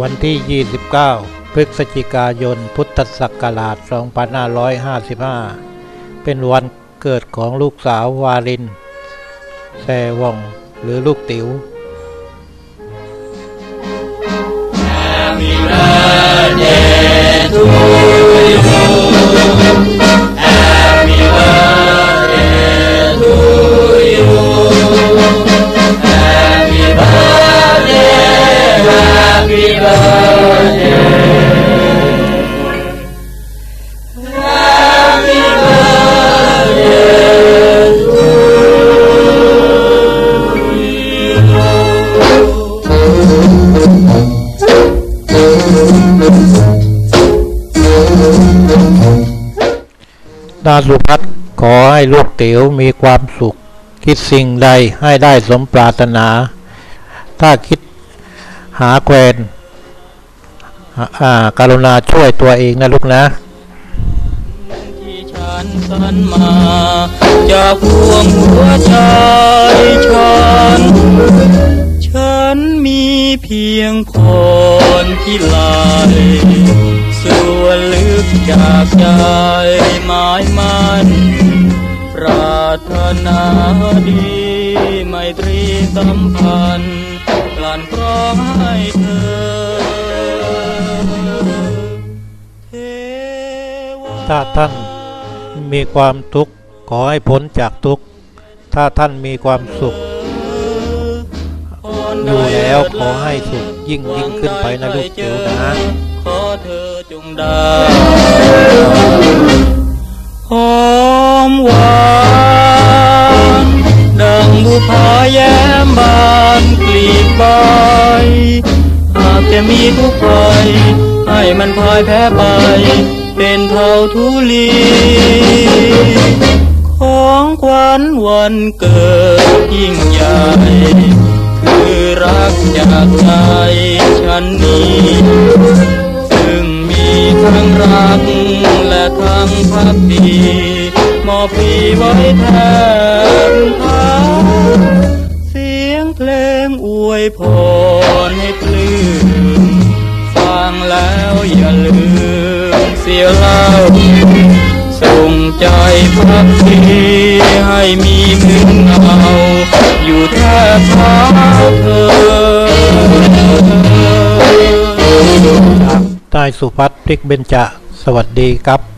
วันที่ 29 พฤศจิกายน พุทธศักราช 2555 เป็นวันเกิดของลูกสาววารินแซวองหรือลูกติ๋ว happy birthday. Happy birthday to you. นาสุพัฒน์ขอให้ลูกติ๋วมีความสุข คิดสิ่งใดให้ได้สมปรารถนา ถ้าคิด หาแควนการุณาช่วยตัวเองนะลูกนะที่ฉันสรรมาจากพวงหัวใจฉัน ฉันมีเพียงพรที่ลายส่วนลึกจากใจหมายมันปรารถนาดี ไมตรีสัมพันธ์ ลั่นกรองให้เธอเทวถ้าท่านมีความทุกข์ขอให้พ้นจากทุกข์ ถ้าท่านมีความสุข อยู่แล้วขอให้สุขยิ่งยิ่งขึ้นไปนะลูกติ๋วนะ ขอเธอจงได้ แย้มบานกลีบใบหากจะมีทุกข์ภัยให้มันพายแพ้ไป เป็นเท่าทุลีของขวัญวันเกิดยิ่งใหญ่คือรักจากใจฉันนี้ซึ่งมีทั้งรักและทั้งพักดีมอบพี่ไว้แทน พรให้ปลื้มฟังแล้วอย่าลืมเสียเล่า ส่งใจพักทีให้มีมึงเอาอยู่แทบเท้าเธอจากนายสุพัฒน์พริกเบญจสวัสดีครับ